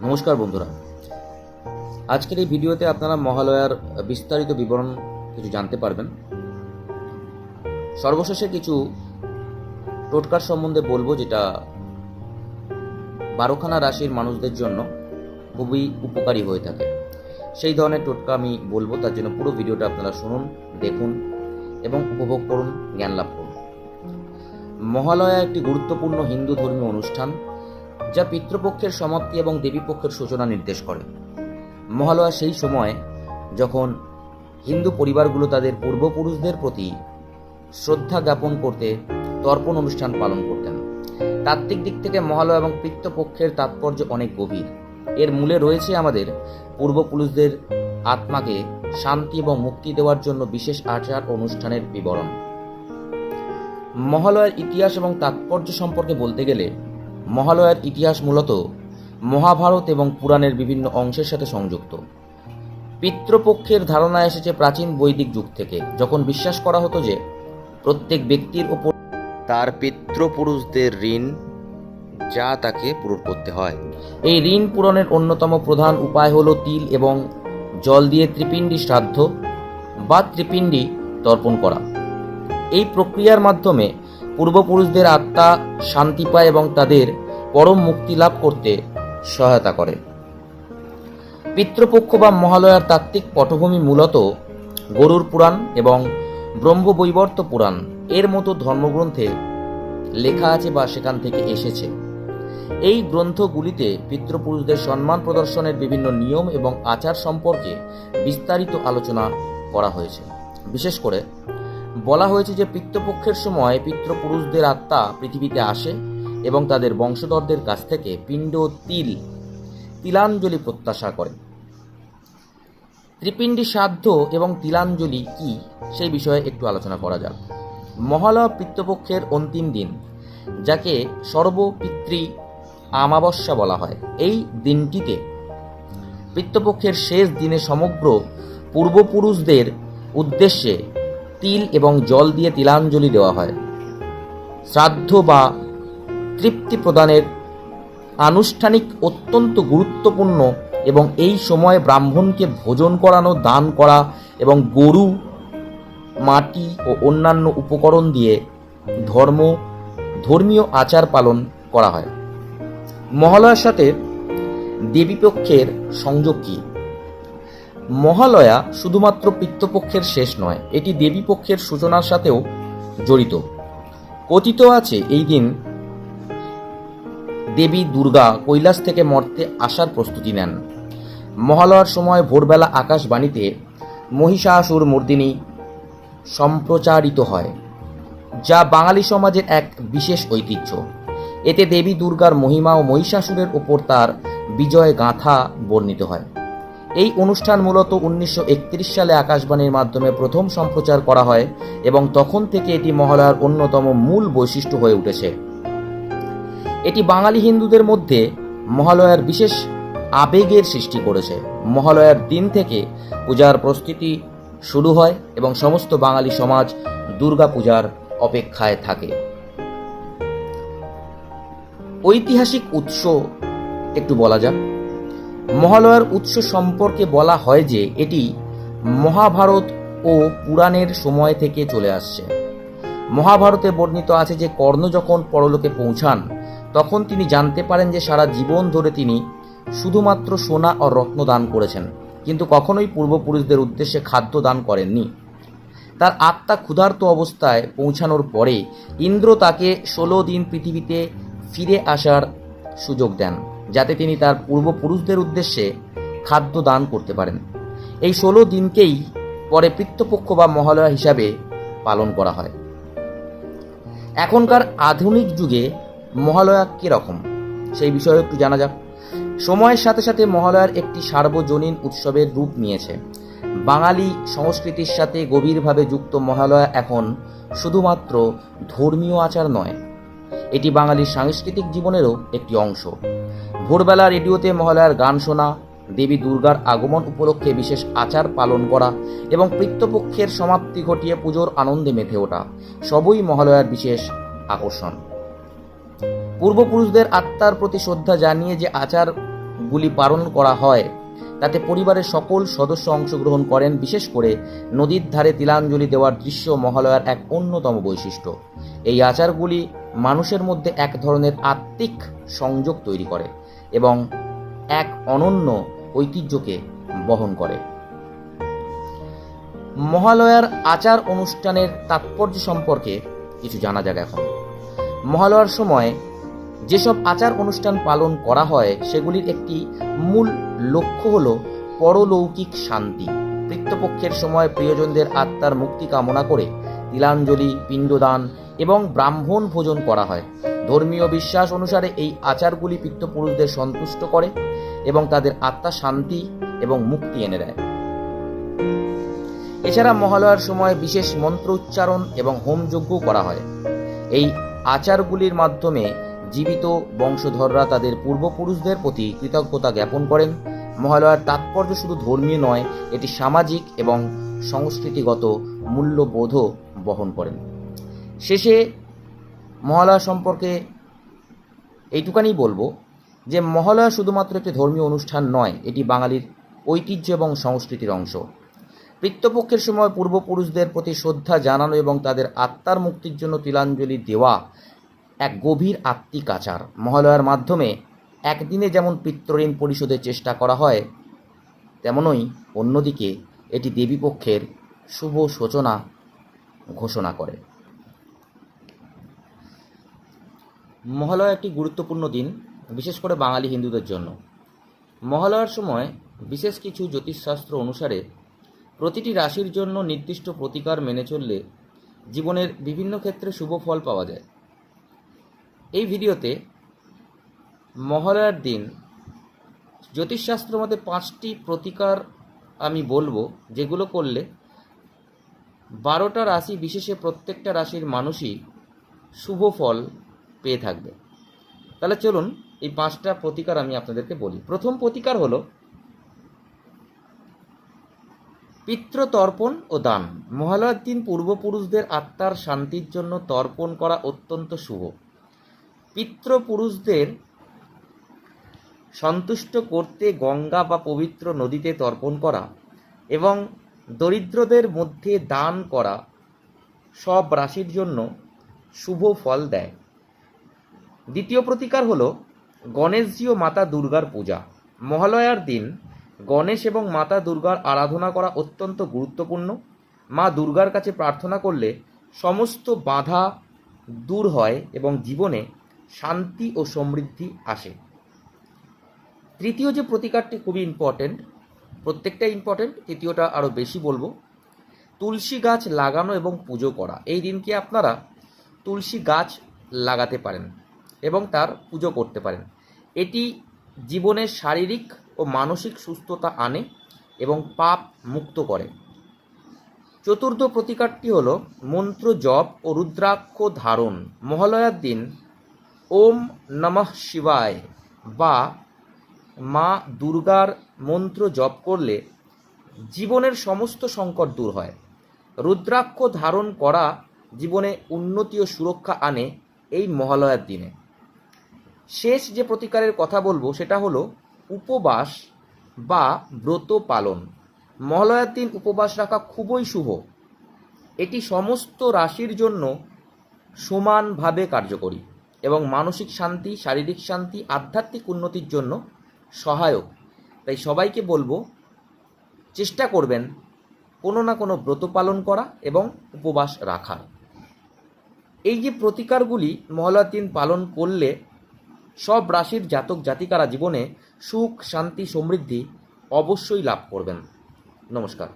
নমস্কার বন্ধুরা। আজকের এই ভিডিওতে আপনারা মহালয়ার বিস্তারিত বিবরণ কিছু জানতে পারবেন। সর্বশেষে কিছু টোটকার সম্বন্ধে বলব যেটা বারোখানা রাশির মানুষদের জন্য খুবই উপকারী হয়ে থাকে। সেই ধরনের টোটকা আমি বলব, তার জন্য পুরো ভিডিওটা আপনারা শুনুন, দেখুন এবং উপভোগ করুন, জ্ঞান লাভ করুন। মহালয়া একটি গুরুত্বপূর্ণ হিন্দু ধর্মীয় অনুষ্ঠান। যা পিতৃপক্ষের সমাপ্তি এবং দেবীপক্ষের সূচনা নির্দেশ করে। মহালয়া সেই সময় যখন হিন্দু পরিবারগুলো তাদের পূর্বপুরুষদের প্রতি শ্রদ্ধা জ্ঞাপন করতে তর্পণ অনুষ্ঠান পালন করতেন। তাত্ত্বিক দিক থেকে মহালয়া এবং পিতৃপক্ষের তাৎপর্য অনেক গভীর। এর মূলে রয়েছে আমাদের পূর্বপুরুষদের আত্মাকে শান্তি এবং মুক্তি দেওয়ার জন্য বিশেষ আচার অনুষ্ঠানের বিবরণ। মহালয়ার ইতিহাস এবং তাৎপর্য সম্পর্কে বলতে গেলে মহালয়ার ইতিহাস মূলত মহাভারত এবং পুরাণের বিভিন্ন অংশের সাথে সংযুক্ত। পিতৃপক্ষের ধারণা এসেছে প্রাচীন বৈদিক যুগ থেকে, যখন বিশ্বাস করা হতো যে প্রত্যেক ব্যক্তির ওপর তার পিতৃপুরুষদের ঋণ যা তাকে পূরণ করতে হয়। এই ঋণ পূরণের অন্যতম প্রধান উপায় হলো তিল এবং জল দিয়ে ত্রিপিণ্ডি শ্রাদ্ধ বা ত্রিপিণ্ডি তর্পণ করা। এই প্রক্রিয়ার মাধ্যমে পূর্বপুরুষদের আত্মা শান্তি পায় এবং তাদের পরম মুক্তি লাভ করতে সহায়তা করে। পিতৃপক্ষ বা মহালয়ার তাত্ত্বিক পটভূমি মূলত গরুর পুরাণ এবং ব্রহ্মবৈবর্ত পুরাণ এর মতো ধর্মগ্রন্থে লেখা আছে বা সেখান থেকে এসেছে। এই গ্রন্থগুলিতে পিতৃপুরুষদের সম্মান প্রদর্শনের বিভিন্ন নিয়ম এবং আচার সম্পর্কে বিস্তারিত আলোচনা করা হয়েছে। বিশেষ করে বলা হয়েছে যে পিতৃপক্ষের সময় পিতৃপুরুষদের আত্মা পৃথিবীতে আসে এবং তাদের বংশধরদের কাছ থেকে পিণ্ড তিল, তিলাঞ্জলি প্রত্যাশা করে ত্রিপিণ্ডি শ্রাদ্ধ এবং তিলাঞ্জলি কি সেই বিষয়ে একটু আলোচনা করা যাক। মহালয়া পিতৃপক্ষের অন্তিম দিন, যাকে সর্বপিতৃ আমাবস্যা বলা হয়। এই দিনটিতে পিতৃপক্ষের শেষ দিনে সমগ্র পূর্বপুরুষদের উদ্দেশ্যে তিল এবং জল দিয়ে তিলাঞ্জলি দেওয়া হয়। শ্রাদ্ধ বা তৃপ্তি প্রদানের আনুষ্ঠানিক অত্যন্ত গুরুত্বপূর্ণ এবং এই সময় ব্রাহ্মণকে ভোজন করানো, দান করা এবং গরু, মাটি ও অন্যান্য উপকরণ দিয়ে ধর্ম, ধর্মীয় আচার পালন করা হয়। মহালয়ার সাথে দেবীপক্ষের সংযোগ কী? মহালয়া শুধুমাত্র পিতৃপক্ষের শেষ নয়, এটি দেবীপক্ষের সূচনার সাথেও জড়িত। কথিত আছে, এই দিন দেবী দুর্গা কৈলাস থেকে মর্তে আসার প্রস্তুতি নেন। মহালয়ার সময় ভোরবেলা আকাশবাণীতে মহিষাসুর মর্দিনী সম্প্রচারিত হয়, যা বাঙালি সমাজের এক বিশেষ ঐতিহ্য। এতে দেবী দুর্গার মহিমা ও মহিষাসুরের ওপর তার বিজয় গাথা বর্ণিত হয়। এই অনুষ্ঠান মূলত উনিশশো একত্রিশ সালে আকাশবাণীর মাধ্যমে প্রথম সম্প্রচার করা হয় এবং তখন থেকে এটি মহালয়ার অন্যতম মূল বৈশিষ্ট্য হয়ে উঠেছে। এটি বাঙালি হিন্দুদের মধ্যে মহালয়ার বিশেষ আবেগের সৃষ্টি করেছে। মহালয়ার দিন থেকে পূজার প্রস্তুতি শুরু হয় এবং সমস্ত বাঙালি সমাজ দুর্গা পূজার অপেক্ষায় থাকে। ঐতিহাসিক উৎস একটু বলা যাক। মহালয়ার উৎস সম্পর্কে বলা হয় যে এটি মহাভারত ও পুরাণের সময় থেকে চলে আসছে। মহাভারতে বর্ণিত আছে যে কর্ণ যখন পরলোকে পৌঁছান, তখন তিনি জানতে পারেন যে সারা জীবন ধরে তিনি শুধুমাত্র সোনা ও রত্ন দান করেছেন, কিন্তু কখনোই পূর্বপুরুষদের উদ্দেশ্যে খাদ্য দান করেননি। তার আত্মা ক্ষুধার্ত অবস্থায় পৌঁছানোর পরে ইন্দ্র তাকে ষোলো দিন পৃথিবীতে ফিরে আসার সুযোগ দেন। যাতে তিনি তার পূর্বপুরুষদের উদ্দেশ্যে খাদ্য দান করতে পারেন। এই ষোলো দিনকেই পরে পিতৃপক্ষ বা মহালয়া হিসাবে পালন করা হয়। এখনকার আধুনিক যুগে মহালয়া কীরকম? সেই বিষয়ে একটু জানা যাক। সময়ের সাথে সাথে মহালয়ার একটি সার্বজনীন উৎসবের রূপ নিয়েছে। বাঙালি সংস্কৃতির সাথে গভীরভাবে যুক্ত মহালয়া এখন শুধুমাত্র ধর্মীয় আচার নয়, এটি বাঙালির সাংস্কৃতিক জীবনেরও একটি অংশ। ভোরবেলা রেডিওতে মহালয়ার গান শোনা, দেবী দুর্গার আগমন উপলক্ষে বিশেষ আচার পালন করা এবং পিতৃপক্ষের সমাপ্তি ঘটিয়ে পুজোর আনন্দে মেতে ওঠা, সবই মহালয়ার বিশেষ আকর্ষণ। পূর্বপুরুষদের আত্মার প্রতি শ্রদ্ধা জানিয়ে যে আচারগুলি পালন করা হয়, তাতে পরিবারের সকল সদস্য অংশগ্রহণ করেন, বিশেষ করে নদীর ধারে তিলাঞ্জলি দেওয়ার দৃশ্য মহালয়ার এক অন্যতম বৈশিষ্ট্য। এই আচারগুলি মানুষের মধ্যে এক ধরনের আত্মিক সংযোগ তৈরি করে। এবং এক অনন্য ঐতিহ্যকে বহন করে। মহালয়ার আচার অনুষ্ঠানের তাৎপর্য সম্পর্কে কিছু জানা যাক এখন। মহালয়ার সময় যেসব আচার অনুষ্ঠান পালন করা হয়, সেগুলির একটি মূল লক্ষ্য হল পরলৌকিক শান্তি। পিতৃপক্ষের সময় প্রিয়জনদের আত্মার মুক্তি কামনা করে তিলাঞ্জলি, পিণ্ডদান এবং ব্রাহ্মণ ভোজন করা হয়। ধর্মীয় বিশ্বাস অনুসারে এই আচারগুলি পিতৃপুরুষদের সন্তুষ্ট করে এবং তাদের আত্মা শান্তি এবং মুক্তি এনে দেয়। এছাড়া মহালয়ার সময় বিশেষ মন্ত্র উচ্চারণ এবং হোমযজ্ঞ করা হয়। এই আচারগুলির মাধ্যমে জীবিত বংশধররা তাদের পূর্বপুরুষদের প্রতি কৃতজ্ঞতা জ্ঞাপন করেন। মহালয়ার তাৎপর্য শুধু ধর্মীয় নয়, এটি সামাজিক এবং সংস্কৃতিগত মূল্যবোধও বহন করেন। শেষে মহালয়া সম্পর্কে এইটুকানি বলব যে মহালয়া শুধুমাত্র একটি ধর্মীয় অনুষ্ঠান নয়, এটি বাঙালির ঐতিহ্য এবং সংস্কৃতির অংশ। পিতৃপক্ষের সময় পূর্বপুরুষদের প্রতি শ্রদ্ধা জানানো এবং তাদের আত্মার মুক্তির জন্য তিলাঞ্জলি দেওয়া এক গভীর আত্মিক আচার। মহালয়ার মাধ্যমে একদিনে যেমন পিতৃঋণ পরিশোধের চেষ্টা করা হয়, তেমনই অন্যদিকে এটি দেবীপক্ষের শুভ সূচনা ঘোষণা করে। মহালয়া একটি গুরুত্বপূর্ণ দিন, বিশেষ করে বাঙালি হিন্দুদের জন্য। মহালয়ার সময় বিশেষ কিছু জ্যোতিষশাস্ত্র অনুসারে প্রতিটি রাশির জন্য নির্দিষ্ট প্রতিকার মেনে চললে জীবনের বিভিন্ন ক্ষেত্রে শুভ ফল পাওয়া যায়। এই ভিডিওতে মহালয়ার দিন জ্যোতিষশাস্ত্র মতে পাঁচটি প্রতিকার আমি বলব, যেগুলো করলে বারোটা রাশি বিশেষে প্রত্যেকটা রাশির মানুষই শুভ ফল পেয়ে থাকবে। তাহলে চলুন এই পাঁচটা প্রতিকার আমি আপনাদেরকে বলি। প্রথম প্রতিকার হলো পিতৃতর্পণ ও দান। মহালয়ার দিন পূর্বপুরুষদের আত্মার শান্তির জন্য তর্পণ করা অত্যন্ত শুভ। পিতৃপুরুষদের সন্তুষ্ট করতে গঙ্গা বা পবিত্র নদীতে তর্পণ করা এবং দরিদ্রদের মধ্যে দান করা সব রাশির জন্য শুভ ফল দেয়। দ্বিতীয় প্রতিকার হল গণেশজি ও মাতা দুর্গার পূজা। মহালয়ার দিন গণেশ এবং মাতা দুর্গার আরাধনা করা অত্যন্ত গুরুত্বপূর্ণ। মা দুর্গার কাছে প্রার্থনা করলে সমস্ত বাধা দূর হয় এবং জীবনে শান্তি ও সমৃদ্ধি আসে। তৃতীয় যে প্রতিকারটি খুবই ইম্পর্টেন্ট প্রত্যেকটা ইম্পর্টেন্ট তৃতীয়টা আরও বেশি বলব। তুলসী গাছ লাগানো এবং পুজো করা। এই দিনকে আপনারা তুলসী গাছ লাগাতে পারেন। এবং তার পুজো করতে পারেন। এটি জীবনের শারীরিক ও মানসিক সুস্থতা আনে এবং পাপ মুক্ত করে। চতুর্থ প্রতিকারটি হল মন্ত্র জপ ও রুদ্রাক্ষ ধারণ। মহালয়ার দিন ওম নমঃ শিবায় বা মা দুর্গার মন্ত্র জপ করলে জীবনের সমস্ত সংকট দূর হয়। রুদ্রাক্ষ ধারণ করা জীবনে উন্নতি ও সুরক্ষা আনে এই মহালয়ার দিনে। শেষ যে প্রতিকারের কথা বলব, সেটা হলো উপবাস বা ব্রত পালন। মহালয়ার দিন উপবাস রাখা খুবই শুভ। এটি সমস্ত রাশির জন্য সমানভাবে কার্যকরী এবং মানসিক শান্তি, শারীরিক শান্তি, আধ্যাত্মিক উন্নতির জন্য সহায়ক। তাই সবাইকে বলব, চেষ্টা করবেন কোনো না কোনো ব্রত পালন করা এবং উপবাস রাখার এই যে প্রতিকারগুলি মহালয়ার দিন পালন করলে সব রাশির জাতক জাতিকারা জীবনে সুখ শান্তি সমৃদ্ধি অবশ্যই লাভ করবেন। নমস্কার।